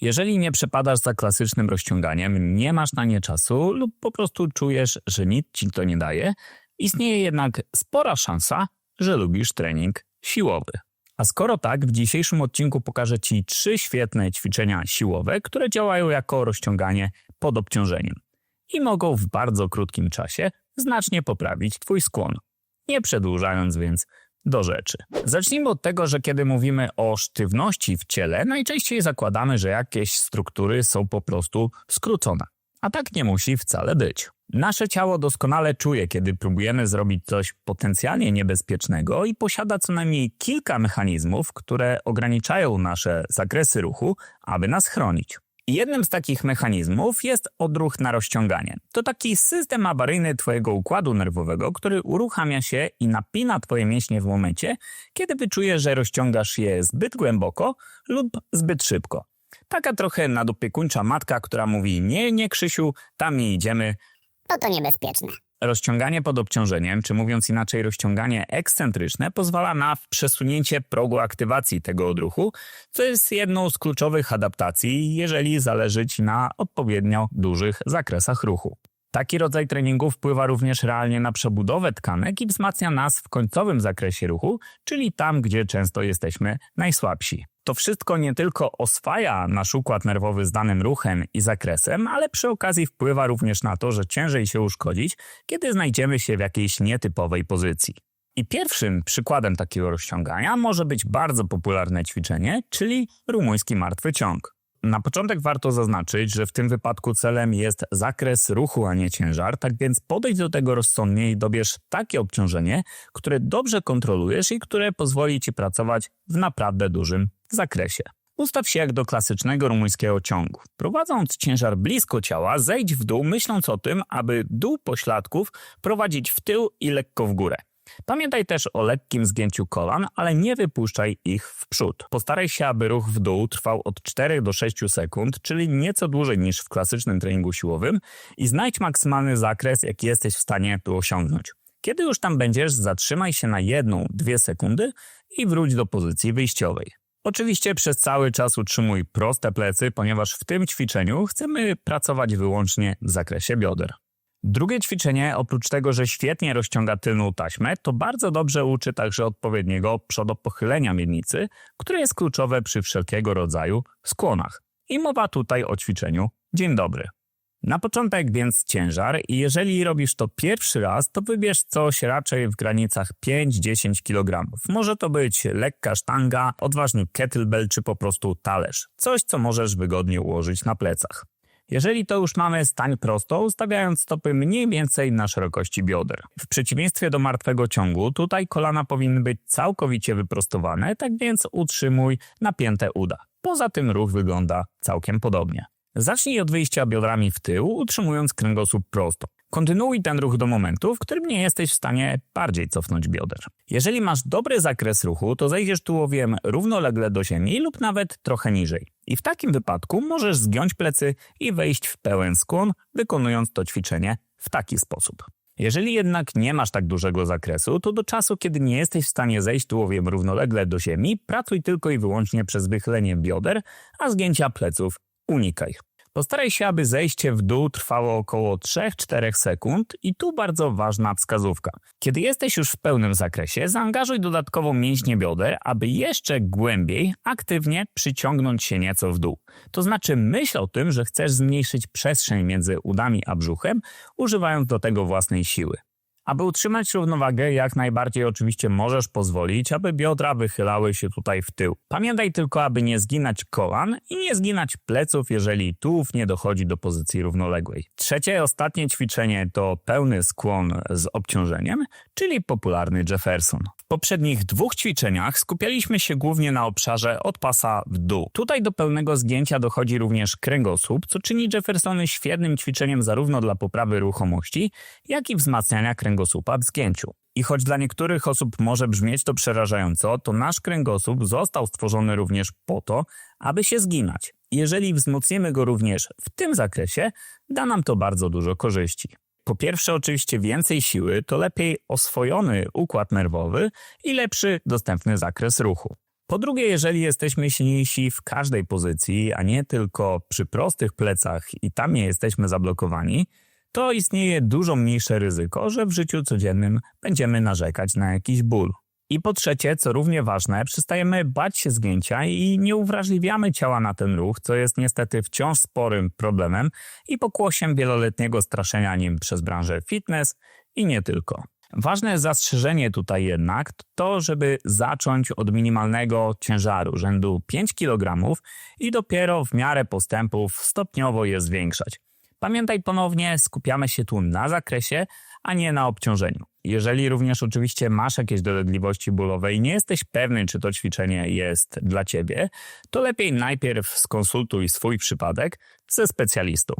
Jeżeli nie przepadasz za klasycznym rozciąganiem, nie masz na nie czasu lub po prostu czujesz, że nic ci to nie daje, istnieje jednak spora szansa, że lubisz trening siłowy. A skoro tak, w dzisiejszym odcinku pokażę Ci trzy świetne ćwiczenia siłowe, które działają jako rozciąganie pod obciążeniem i mogą w bardzo krótkim czasie znacznie poprawić Twój skłon. Nie przedłużając więc do rzeczy. Zacznijmy od tego, że kiedy mówimy o sztywności w ciele, najczęściej zakładamy, że jakieś struktury są po prostu skrócone. A tak nie musi wcale być. Nasze ciało doskonale czuje, kiedy próbujemy zrobić coś potencjalnie niebezpiecznego i posiada co najmniej kilka mechanizmów, które ograniczają nasze zakresy ruchu, aby nas chronić. Jednym z takich mechanizmów jest odruch na rozciąganie. To taki system awaryjny Twojego układu nerwowego, który uruchamia się i napina Twoje mięśnie w momencie, kiedy wyczujesz, że rozciągasz je zbyt głęboko lub zbyt szybko. Taka trochę nadopiekuńcza matka, która mówi: Nie, nie, Krzysiu, tam nie idziemy, To to niebezpieczne. Rozciąganie pod obciążeniem, czy mówiąc inaczej rozciąganie ekscentryczne, pozwala na przesunięcie progu aktywacji tego odruchu, co jest jedną z kluczowych adaptacji, jeżeli zależy Ci na odpowiednio dużych zakresach ruchu. Taki rodzaj treningu wpływa również realnie na przebudowę tkanek i wzmacnia nas w końcowym zakresie ruchu, czyli tam, gdzie często jesteśmy najsłabsi. To wszystko nie tylko oswaja nasz układ nerwowy z danym ruchem i zakresem, ale przy okazji wpływa również na to, że ciężej się uszkodzić, kiedy znajdziemy się w jakiejś nietypowej pozycji. I pierwszym przykładem takiego rozciągania może być bardzo popularne ćwiczenie, czyli rumuński martwy ciąg. Na początek warto zaznaczyć, że w tym wypadku celem jest zakres ruchu, a nie ciężar, tak więc podejdź do tego rozsądnie i dobierz takie obciążenie, które dobrze kontrolujesz i które pozwoli Ci pracować w naprawdę dużym zakresie. Ustaw się jak do klasycznego rumuńskiego ciągu. Prowadząc ciężar blisko ciała, zejdź w dół, myśląc o tym, aby dół pośladków prowadzić w tył i lekko w górę. Pamiętaj też o lekkim zgięciu kolan, ale nie wypuszczaj ich w przód. Postaraj się, aby ruch w dół trwał od 4 do 6 sekund, czyli nieco dłużej niż w klasycznym treningu siłowym i znajdź maksymalny zakres, jaki jesteś w stanie tu osiągnąć. Kiedy już tam będziesz, zatrzymaj się na 1-2 sekundy i wróć do pozycji wyjściowej. Oczywiście przez cały czas utrzymuj proste plecy, ponieważ w tym ćwiczeniu chcemy pracować wyłącznie w zakresie bioder. Drugie ćwiczenie, oprócz tego, że świetnie rozciąga tylną taśmę, to bardzo dobrze uczy także odpowiedniego przodopochylenia miednicy, które jest kluczowe przy wszelkiego rodzaju skłonach. I mowa tutaj o ćwiczeniu Dzień dobry. Na początek więc ciężar i jeżeli robisz to pierwszy raz, to wybierz coś raczej w granicach 5-10 kg. Może to być lekka sztanga, odważny kettlebell czy po prostu talerz. Coś, co możesz wygodnie ułożyć na plecach. Jeżeli to już mamy, stań prosto, ustawiając stopy mniej więcej na szerokości bioder. W przeciwieństwie do martwego ciągu, tutaj kolana powinny być całkowicie wyprostowane, tak więc utrzymuj napięte uda. Poza tym ruch wygląda całkiem podobnie. Zacznij od wyjścia biodrami w tył, utrzymując kręgosłup prosto. Kontynuuj ten ruch do momentu, w którym nie jesteś w stanie bardziej cofnąć bioder. Jeżeli masz dobry zakres ruchu, to zejdziesz tułowiem równolegle do ziemi lub nawet trochę niżej. I w takim wypadku możesz zgiąć plecy i wejść w pełen skłon, wykonując to ćwiczenie w taki sposób. Jeżeli jednak nie masz tak dużego zakresu, to do czasu, kiedy nie jesteś w stanie zejść tułowiem równolegle do ziemi, pracuj tylko i wyłącznie przez wychylenie bioder, a zgięcia pleców unikaj. Postaraj się, aby zejście w dół trwało około 3-4 sekund i tu bardzo ważna wskazówka. Kiedy jesteś już w pełnym zakresie, zaangażuj dodatkowo mięśnie bioder, aby jeszcze głębiej, aktywnie przyciągnąć się nieco w dół. To znaczy myśl o tym, że chcesz zmniejszyć przestrzeń między udami a brzuchem, używając do tego własnej siły. Aby utrzymać równowagę, jak najbardziej oczywiście możesz pozwolić, aby biodra wychylały się tutaj w tył. Pamiętaj tylko, aby nie zginać kolan i nie zginać pleców, jeżeli tułów nie dochodzi do pozycji równoległej. Trzecie i ostatnie ćwiczenie to pełny skłon z obciążeniem, czyli popularny Jefferson. W poprzednich dwóch ćwiczeniach skupialiśmy się głównie na obszarze od pasa w dół. Tutaj do pełnego zgięcia dochodzi również kręgosłup, co czyni Jeffersony świetnym ćwiczeniem zarówno dla poprawy ruchomości, jak i wzmacniania kręgosłupa w zgięciu. I choć dla niektórych osób może brzmieć to przerażająco, to nasz kręgosłup został stworzony również po to, aby się zginać. Jeżeli wzmocnimy go również w tym zakresie, da nam to bardzo dużo korzyści. Po pierwsze, oczywiście więcej siły to lepiej oswojony układ nerwowy i lepszy dostępny zakres ruchu. Po drugie, jeżeli jesteśmy silniejsi w każdej pozycji, a nie tylko przy prostych plecach i tam nie jesteśmy zablokowani, to istnieje dużo mniejsze ryzyko, że w życiu codziennym będziemy narzekać na jakiś ból. I po trzecie, co równie ważne, przestajemy bać się zgięcia i nie uwrażliwiamy ciała na ten ruch, co jest niestety wciąż sporym problemem i pokłosiem wieloletniego straszenia nim przez branżę fitness i nie tylko. Ważne zastrzeżenie tutaj jednak to, żeby zacząć od minimalnego ciężaru rzędu 5 kg i dopiero w miarę postępów stopniowo je zwiększać. Pamiętaj ponownie, skupiamy się tu na zakresie, a nie na obciążeniu. Jeżeli również oczywiście masz jakieś dolegliwości bólowe i nie jesteś pewny, czy to ćwiczenie jest dla ciebie, to lepiej najpierw skonsultuj swój przypadek ze specjalistą.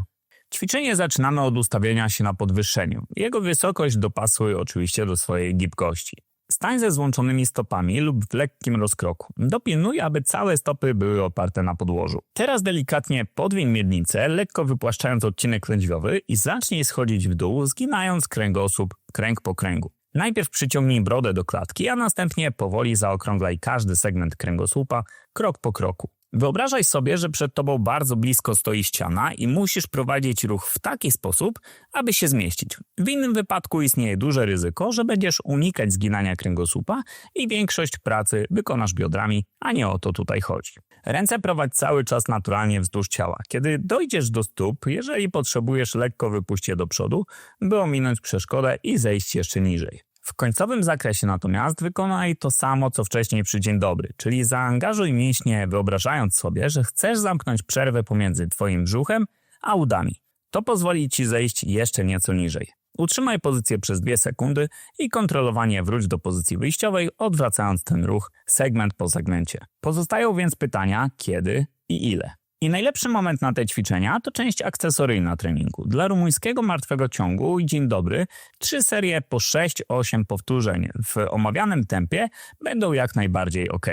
Ćwiczenie zaczynamy od ustawienia się na podwyższeniu. Jego wysokość dopasuj oczywiście do swojej gibkości. Stań ze złączonymi stopami lub w lekkim rozkroku. Dopilnuj, aby całe stopy były oparte na podłożu. Teraz delikatnie podwiń miednicę, lekko wypłaszczając odcinek lędźwiowy i zacznij schodzić w dół, zginając kręgosłup kręg po kręgu. Najpierw przyciągnij brodę do klatki, a następnie powoli zaokrąglaj każdy segment kręgosłupa krok po kroku. Wyobrażaj sobie, że przed tobą bardzo blisko stoi ściana i musisz prowadzić ruch w taki sposób, aby się zmieścić. W innym wypadku istnieje duże ryzyko, że będziesz unikać zginania kręgosłupa i większość pracy wykonasz biodrami, a nie o to tutaj chodzi. Ręce prowadź cały czas naturalnie wzdłuż ciała. Kiedy dojdziesz do stóp, jeżeli potrzebujesz lekko wypuść je do przodu, by ominąć przeszkodę i zejść jeszcze niżej. W końcowym zakresie natomiast wykonaj to samo co wcześniej przy dzień dobry, czyli zaangażuj mięśnie wyobrażając sobie, że chcesz zamknąć przerwę pomiędzy twoim brzuchem a udami. To pozwoli ci zejść jeszcze nieco niżej. Utrzymaj pozycję przez 2 sekundy i kontrolowanie wróć do pozycji wyjściowej, odwracając ten ruch segment po segmencie. Pozostają więc pytania kiedy i ile. I najlepszy moment na te ćwiczenia to część akcesoryjna treningu. Dla rumuńskiego martwego ciągu i dzień dobry, trzy serie po 6-8 powtórzeń w omawianym tempie będą jak najbardziej ok.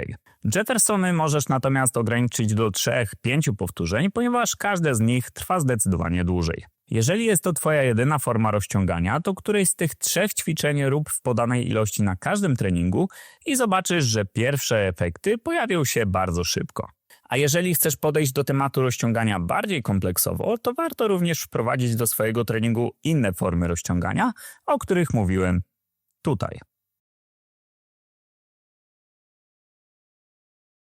Jeffersony możesz natomiast ograniczyć do 3-5 powtórzeń, ponieważ każde z nich trwa zdecydowanie dłużej. Jeżeli jest to Twoja jedyna forma rozciągania, to któreś z tych trzech ćwiczeń rób w podanej ilości na każdym treningu i zobaczysz, że pierwsze efekty pojawią się bardzo szybko. A jeżeli chcesz podejść do tematu rozciągania bardziej kompleksowo, to warto również wprowadzić do swojego treningu inne formy rozciągania, o których mówiłem tutaj.